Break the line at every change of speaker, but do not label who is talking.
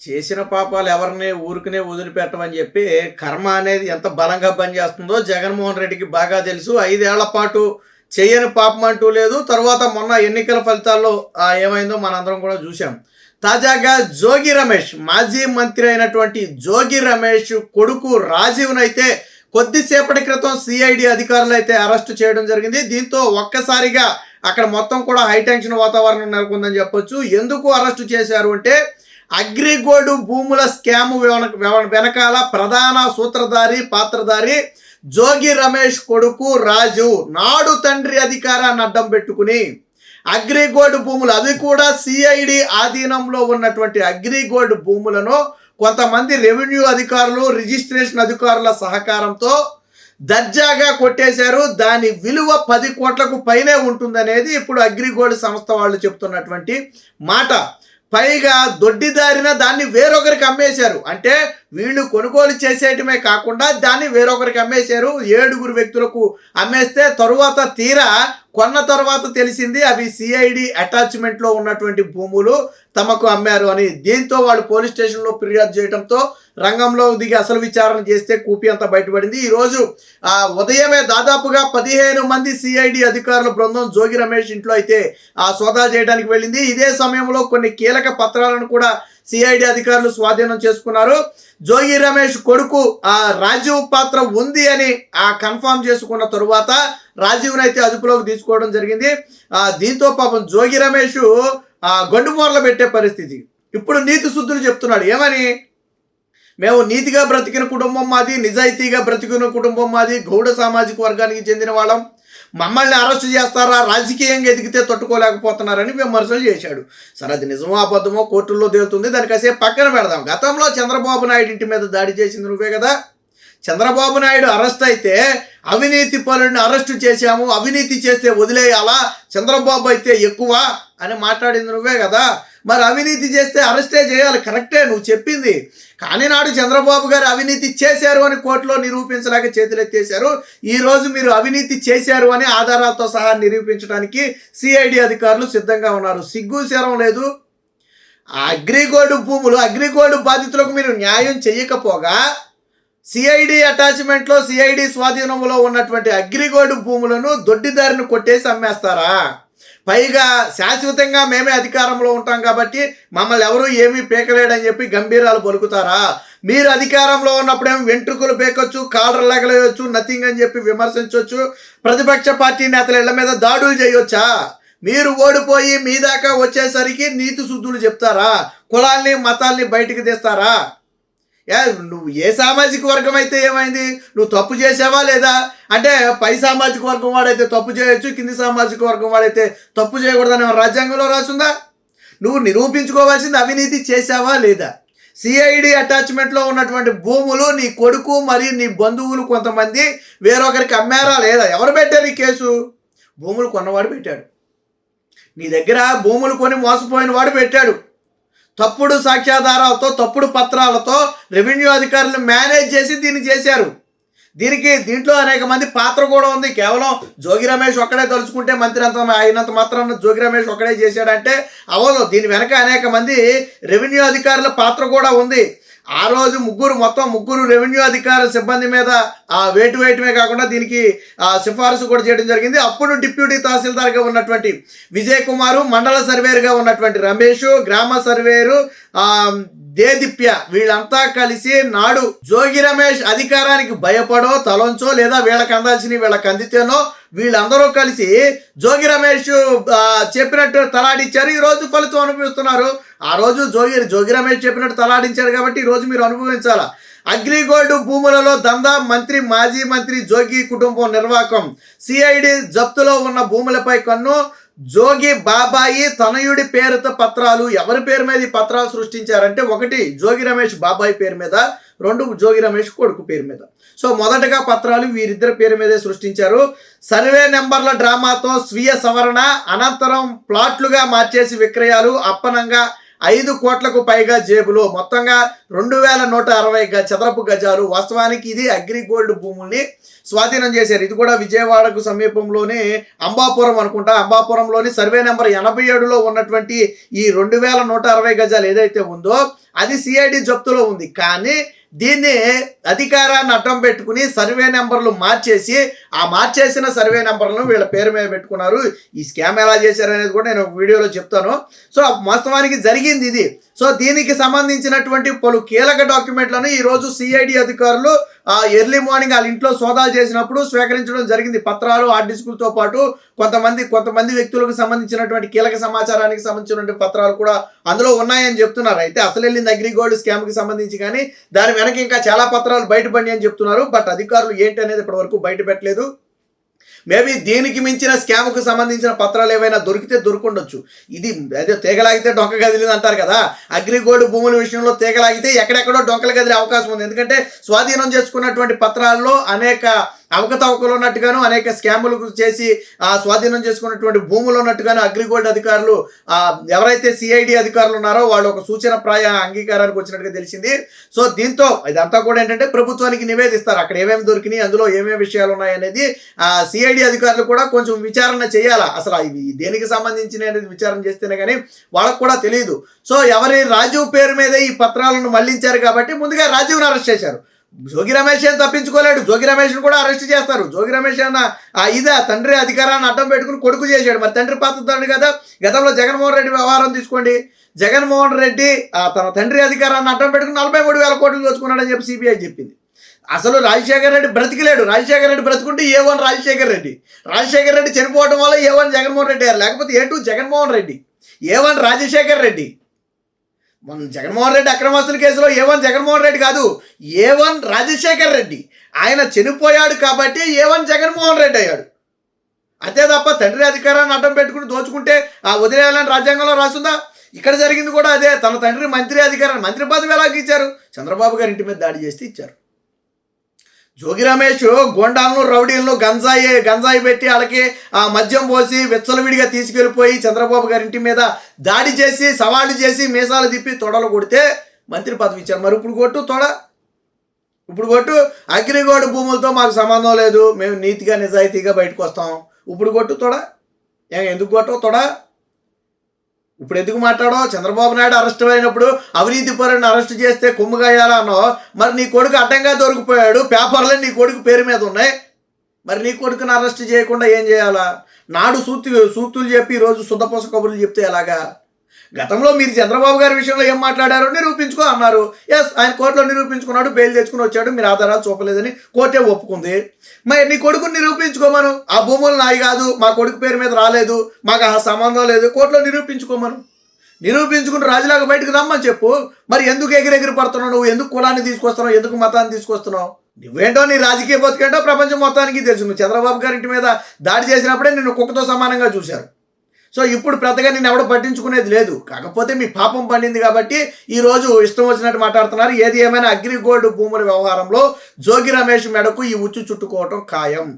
చేసిన పాపాలు ఎవరిని ఊరికనే వదిలిపెట్టమని చెప్పి కర్మ అనేది ఎంత బలంగా పనిచేస్తుందో జగన్మోహన్ రెడ్డికి బాగా తెలుసు. ఐదేళ్ళ పాటు చేయని పాపం అంటూ లేదు. తర్వాత మొన్న ఎన్నికల ఫలితాల్లో ఏమైందో మనందరం కూడా చూసాం తాజాగా జోగి రమేష్ మాజీ మంత్రి అయినటువంటి జోగి రమేష్ కొడుకు రాజీవ్నైతే కొద్దిసేపటి క్రితం సిఐడి అధికారులు అయితే అరెస్ట్ చేయడం జరిగింది. దీంతో ఒక్కసారిగా అక్కడ మొత్తం కూడా హైటెన్షన్ వాతావరణం నెలకొందని చెప్పొచ్చు. ఎందుకు అరెస్ట్ చేశారు అంటే అగ్రిగోల్డ్ భూముల స్కామ్ వెనకాల ప్రధాన సూత్రధారి పాత్రధారి జోగి రమేష్ కొడుకు రాజు. నాడు తండ్రి అధికారాన్ని అడ్డం పెట్టుకుని అగ్రిగోల్డ్ భూములు అది కూడా సిఐడి ఆధీనంలో ఉన్నటువంటి అగ్రిగోల్డ్ భూములను కొంతమంది రెవెన్యూ అధికారులు రిజిస్ట్రేషన్ అధికారుల సహకారంతో దర్జాగా కొట్టేశారు. దాని విలువ పది కోట్లకు పైనే ఉంటుందనేది ఇప్పుడు అగ్రిగోల్డ్ సంస్థ వాళ్ళు చెప్తున్నటువంటి మాట. పైగా దొడ్డిదారిన దాన్ని వేరొకరికి అమ్మేశారు. అంటే వీళ్ళు కొనుగోలు చేసేయటమే కాకుండా దాన్ని వేరొకరికి అమ్మేశారు. ఏడుగురు వ్యక్తులకు అమ్మేస్తే తరువాత తీరా కొన్న తర్వాత తెలిసింది అవి సిఐడి అటాచ్మెంట్లో ఉన్నటువంటి భూములు తమకు అమ్మారు అని. దీంతో వాళ్ళు పోలీస్ స్టేషన్లో ఫిర్యాదు చేయడంతో రంగంలో దిగి అసలు విచారణ చేస్తే కూపి అంతా బయటపడింది. ఈరోజు ఆ ఉదయమే దాదాపుగా పదిహేను మంది సిఐడి అధికారుల బృందం జోగి రమేష్ ఇంట్లో అయితే ఆ సోదా చేయడానికి వెళ్ళింది. ఇదే సమయంలో కొన్ని కీలక పత్రాలను కూడా సిఐడి అధికారులు స్వాధీనం చేసుకున్నారు. జోగి రమేష్ కొడుకు ఆ రాజీవ్ పాత్ర ఉంది అని ఆ కన్ఫర్మ్ చేసుకున్న తరువాత రాజీవ్ని అయితే అదుపులోకి తీసుకోవడం జరిగింది. ఆ దీంతో పాపం జోగి రమేష్ ఆ గొండుమూరలు పెట్టే పరిస్థితి. ఇప్పుడు నీతి శుద్ధులు చెప్తున్నాడు. ఏమని? మేము నీతిగా బ్రతికిన కుటుంబం మాది నిజాయితీగా బ్రతికిన కుటుంబం మాది గౌడ సామాజిక వర్గానికి చెందిన వాళ్ళం. మమ్మల్ని అరెస్ట్ చేస్తారా? రాజకీయంగా ఎదిగితే తట్టుకోలేకపోతున్నారని విమర్శలు చేశాడు. సరే అది నిజమో అబద్ధమో కోర్టుల్లో తేలుతుంది. దాని కాసేపు పక్కన పెడదాం. గతంలో చంద్రబాబు నాయుడు ఇంటి మీద దాడి చేసింది నువ్వే కదా? చంద్రబాబు నాయుడు అరెస్ట్ అయితే అవినీతి పరుడిని అరెస్టు చేశాము. అవినీతి చేస్తే వదిలేయాలా? చంద్రబాబు అయితే ఎక్కువ అని మాట్లాడింది నువ్వే కదా? మరి అవినీతి చేస్తే అరెస్టే చేయాలి. కరెక్టే నువ్వు చెప్పింది. కానీ నాడు చంద్రబాబు గారు అవినీతి చేశారు అని కోర్టులో నిరూపించలేక చేతులెత్తేశారు. ఈరోజు మీరు అవినీతి చేశారు అని ఆధారాలతో సహా నిరూపించడానికి సిఐడి అధికారులు సిద్ధంగా ఉన్నారు. సిగ్గు శరం లేదు. ఆ అగ్రిగోల్డ్ భూములు అగ్రిగోల్డ్ బాధితులకు మీరు న్యాయం చేయకపోగా సిఐడి అటాచ్మెంట్లో సిఐడి స్వాధీనంలో ఉన్నటువంటి అగ్రిగోల్డ్ భూములను దొడ్డిదారిని కొట్టేసి అమ్మేస్తారా? పైగా శాశ్వతంగా మేమే అధికారంలో ఉంటాం కాబట్టి మమ్మల్ని ఎవరు ఏమీ పీకలేడని చెప్పి గంభీరాలు పలుకుతారా? మీరు అధికారంలో ఉన్నప్పుడేమో వెంట్రుకలు పేకొచ్చు కాలర్ లగలేయొచ్చు నథింగ్ అని చెప్పి విమర్శించవచ్చు ప్రతిపక్ష పార్టీ నేతల ఇళ్ళ మీద దాడులు చేయొచ్చా? మీరు ఓడిపోయి మీ దాకా వచ్చేసరికి నీతి శుద్ధులు చెప్తారా? కులాల్ని మతాల్ని బయటికి తీస్తారా? నువ్వు ఏ సామాజిక వర్గం అయితే ఏమైంది? నువ్వు తప్పు చేసావా లేదా? అంటే పై సామాజిక వర్గం వాడైతే తప్పు చేయొచ్చు కింది సామాజిక వర్గం వాడైతే తప్పు చేయకూడదని రాజ్యాంగంలో రాసుందా? నువ్వు నిరూపించుకోవాల్సింది అవినీతి చేశావా లేదా? సిఐడి అటాచ్మెంట్లో ఉన్నటువంటి భూములు నీ కొడుకు మరియు నీ బంధువులు కొంతమంది వేరొకరికి అమ్మారా లేదా? ఎవరు పెట్టారు ఈ కేసు? భూములు కొన్నవాడు పెట్టాడు. నీ దగ్గర భూములు కొని మోసపోయిన వాడు పెట్టాడు. తప్పుడు సాక్ష్యాధారాలతో తప్పుడు పత్రాలతో రెవెన్యూ అధికారులు మేనేజ్ చేసి దీన్ని చేశారు. దీనికి దీంట్లో అనేక మంది పాత్ర కూడా ఉంది. కేవలం జోగి రమేష్ ఒక్కడే తలుచుకుంటే మంత్రి అంత అయినంత మాత్రం జోగి రమేష్ ఒక్కడే చేశాడంటే అవదు. దీని వెనక అనేక మంది రెవెన్యూ అధికారుల పాత్ర కూడా ఉంది. ఆ రోజు ముగ్గురు మొత్తం ముగ్గురు రెవెన్యూ అధికార సిబ్బంది మీద ఆ వేటు వేయటమే కాకుండా దీనికి సిఫార్సు సిఫారసు కూడా చేయడం జరిగింది. అప్పుడు డిప్యూటీ తహసీల్దార్గా ఉన్నటువంటి విజయ్ కుమారు మండల సర్వేరుగా ఉన్నటువంటి రమేష్ గ్రామ సర్వేరు దేదిప్య వీళ్ళంతా కలిసి నాడు జోగి రమేష్ అధికారానికి భయపడో తలంచో లేదా వీళ్ళకి అందాల్సిన వీళ్ళకి అందితేనో వీళ్ళందరూ కలిసి జోగి రమేష్ చెప్పినట్టు తలాడిచ్చారు. ఈరోజు రోజు ఫలితం అనుభవిస్తున్నారు. ఆ రోజు జోగి జోగి రమేష్ చెప్పినట్టు తలాడించాడు కాబట్టి ఈరోజు రోజు మీరు అనుభవించాలా? అగ్రిగోల్డ్ భూములలో దందా మంత్రి మాజీ మంత్రి జోగి కుటుంబం నిర్వాహకం సిఐడి జప్తులో ఉన్న భూములపై కన్ను జోగి బాబాయి తనయుడి పేరుతో పత్రాలు. ఎవరి పేరు మీద ఈ పత్రాలు సృష్టించారంటే ఒకటి జోగి రమేష్ బాబాయి పేరు మీద రెండు జోగి రమేష్ కొడుకు పేరు మీద. సో మొదటగా పత్రాలు వీరిద్దరి పేరు మీదే సృష్టించారు. సర్వే నెంబర్ల డ్రామాతో స్వీయ సవరణ అనంతరం ప్లాట్లుగా మార్చేసి విక్రయాలు అప్పనంగా ఐదు కోట్లకు పైగా జేబులు మొత్తంగా రెండు వేల నూట అరవై గ చదరపు గజాలు. వాస్తవానికి ఇది అగ్రిగోల్డ్ భూముల్ని స్వాధీనం చేశారు. ఇది కూడా విజయవాడకు సమీపంలోనే అంబాపురం అనుకుంటా. అంబాపురంలోని సర్వే నెంబర్ ఎనభై ఏడులో ఉన్నటువంటి ఈ రెండు వేల నూట అరవై గజాలు ఏదైతే ఉందో అది సిఐడి జప్తులో ఉంది. కానీ దీన్ని అధికారాన్ని అడ్డం పెట్టుకుని సర్వే నెంబర్లు మార్చేసి ఆ మార్చేసిన సర్వే నెంబర్లను వీళ్ళ పేరు మీద పెట్టుకున్నారు. ఈ స్కామ్ ఎలా చేశారు అనేది కూడా నేను ఒక వీడియోలో చెప్తాను. సో వాస్తవానికి జరిగింది ఇది. సో దీనికి సంబంధించినటువంటి పలు కీలక డాక్యుమెంట్లను ఈరోజు సిఐడి అధికారులు ఎర్లీ మార్నింగ్ వాళ్ళ ఇంట్లో సోదాలు చేసినప్పుడు స్వీకరించడం జరిగింది. పత్రాలు హార్డ్ డిస్కులతో పాటు కొంతమంది కొంతమంది వ్యక్తులకు సంబంధించినటువంటి కీలక సమాచారానికి సంబంధించినటువంటి పత్రాలు కూడా అందులో ఉన్నాయని చెప్తున్నారు. అయితే అసలు వెళ్ళింది అగ్రిగోల్డ్ స్కామ్కి సంబంధించి కానీ దాని వెనక ఇంకా చాలా పత్రాలు బయటపడి అని చెప్తున్నారు. బట్ అధికారులు ఏంటి అనేది ఇప్పటి వరకు బయట పెట్టలేదు మేబీ దీనికి మించిన స్కామ్కు సంబంధించిన పత్రాలు ఏవైనా దొరికితే దొరుకుండొచ్చు. ఇది అదే తీగలాగితే డొంక కదిలింది అంటారు కదా. అగ్రిగోల్డ్ భూముల విషయంలో తీగలాగితే ఎక్కడెక్కడో డొంకలు కదిలే అవకాశం ఉంది. ఎందుకంటే స్వాధీనం చేసుకున్నటువంటి పత్రాల్లో అనేక అవకతవకలు ఉన్నట్టుగాను అనేక స్కాములు చేసి ఆ స్వాధీనం చేసుకున్నటువంటి భూములు ఉన్నట్టుగాను అగ్రిగోల్డ్ అధికారులు ఎవరైతే సిఐడి అధికారులు ఉన్నారో వాళ్ళు ఒక సూచన ప్రాయ అంగీకారానికి వచ్చినట్టుగా తెలిసింది. సో దీంతో ఇదంతా కూడా ఏంటంటే ప్రభుత్వానికి నివేదిస్తారు. అక్కడ ఏమేమి దొరికినాయి అందులో ఏమేమి విషయాలు ఉన్నాయి అనేది ఆ సిఐడి అధికారులు కూడా కొంచెం విచారణ చేయాలా? అసలు ఇవి దేనికి సంబంధించిన అనేది విచారణ చేస్తేనే కానీ వాళ్ళకు కూడా తెలియదు. సో ఎవరి రాజీవ్ పేరు మీద ఈ పత్రాలను మళ్ళించారు కాబట్టి ముందుగా రాజీవ్ని అరెస్ట్ చేశారు. జోగి రమేష్ ఏం తప్పించుకోలేడు. జోగి రమేష్ని కూడా అరెస్ట్ చేస్తారు. జోగి రమేష్ అన్న ఆ ఇదా తండ్రి అధికారాన్ని అడ్డం పెట్టుకుని కొడుకు చేశాడు. మరి తండ్రి పాత్రతాడు కదా? గతంలో జగన్మోహన్ రెడ్డి వ్యవహారం తీసుకోండి. జగన్మోహన్ రెడ్డి ఆ తన తండ్రి అధికారాన్ని అడ్డం పెట్టుకుని నలభై మూడు వేల కోట్లు దోచుకున్నాడని చెప్పి సిబిఐ చెప్పింది. అసలు రాజశేఖర్ రెడ్డి బ్రతికిలేడు. రాజశేఖర్ రెడ్డి బ్రతుకుంటే ఏ వన్ రాజశేఖర్ రెడ్డి? రాజశేఖర్ రెడ్డి చనిపోవడం వల్ల ఏ వన్ జగన్మోహన్ రెడ్డి లేకపోతే A two Jaganmohan Reddy? A one Rajasekhar Reddy? మన జగన్మోహన్ రెడ్డి అక్రమాస్తుల కేసులో ఏ వన్ జగన్మోహన్ రెడ్డి కాదు ఏ వన్ రాజశేఖర్ రెడ్డి. ఆయన చనిపోయాడు కాబట్టి ఏ వన్ జగన్మోహన్ రెడ్డి అయ్యాడు. అంతే తప్ప తండ్రి అధికారాన్ని అడ్డం పెట్టుకుని దోచుకుంటే ఆ వదిలేయాలని రాజ్యాంగంలో రాసుందా ఇక్కడ జరిగింది కూడా అదే. తన తండ్రి మంత్రి అధికారాన్ని మంత్రి పదవి ఎలాగ ఇచ్చారు? చంద్రబాబు గారి ఇంటి మీద దాడి చేస్తే ఇచ్చారు. జోగి రమేష్ గోండాలను రౌడీలను గంజాయి గంజాయి పెట్టి వాళ్ళకి ఆ మద్యం పోసి విచ్చలవిడిగా తీసుకెళ్ళిపోయి చంద్రబాబు గారి ఇంటి మీద దాడి చేసి సవాళ్ళు చేసి మీసాలు తిప్పి తొడలు కొడితే మంత్రి పదవి ఇచ్చారు. మరి ఇప్పుడు కొట్టు తొడ. ఇప్పుడు కొట్టు. అగ్రిగోల్డ్ భూములతో మాకు సంబంధం లేదు. మేము నీతిగా నిజాయితీగా బయటకు వస్తాం. ఇప్పుడు కొట్టు తొడ. ఏ, ఎందుకు కొట్టవు తొడ? ఇప్పుడు ఎందుకు మాట్లాడో? చంద్రబాబు నాయుడు అరెస్ట్ అయినప్పుడు అవినీతి పరుని అరెస్ట్ చేస్తే కొమ్ము మరి నీ కొడుకు అడ్డంగా దొరికిపోయాడు పేపర్లే నీ కొడుకు పేరు మీద ఉన్నాయి. మరి నీ కొడుకుని అరెస్ట్ చేయకుండా ఏం చేయాలా? నాడు సూక్తి సూక్తులు చెప్పి ఈరోజు శుద్ధపోస కబుర్లు చెప్తే ఎలాగా? గతంలో మీరు చంద్రబాబు గారి విషయంలో ఏం మాట్లాడారో నిరూపించుకో అన్నారు. ఎస్ ఆయన కోర్టులో నిరూపించుకున్నాడు బెయిల్ తెచ్చుకుని వచ్చాడు మీరు ఆధారాలు చూపలేదని కోర్టే ఒప్పుకుంది. మరి నీ కొడుకుని నిరూపించుకోమను ఆ భూములు నాయి కాదు మా కొడుకు పేరు మీద రాలేదు మాకు ఆ సంబంధం లేదు కోర్టులో నిరూపించుకోమను నిరూపించుకుని రాజులాగా బయటకు రమ్మని చెప్పు. మరి ఎందుకు ఎగిరెగిరి పడుతున్నావు నువ్వు? ఎందుకు కులాన్ని తీసుకొస్తున్నావు? ఎందుకు మతాన్ని తీసుకొస్తున్నావు? నువ్వేంటో నీ రాజకీయ బతుకేంటో ప్రపంచం మొత్తానికి తెలుసు. నువ్వు చంద్రబాబు గారి ఇంటి మీద దాడి చేసినప్పుడే నిన్ను కుక్కతో సమానంగా చూశారు. సో ఇప్పుడు పెద్దగా నేను ఎవడో పట్టించుకునేది లేదు. కాకపోతే మీ పాపం పండింది కాబట్టి ఈ రోజు ఇష్టం వచ్చినట్టు మాట్లాడుతున్నారు. ఏది ఏమైనా అగ్రిగోల్డ్ భూముల వ్యవహారంలో జోగి రమేష్ మెడకు ఈ ఉచ్చు చుట్టుకోవటం ఖాయం.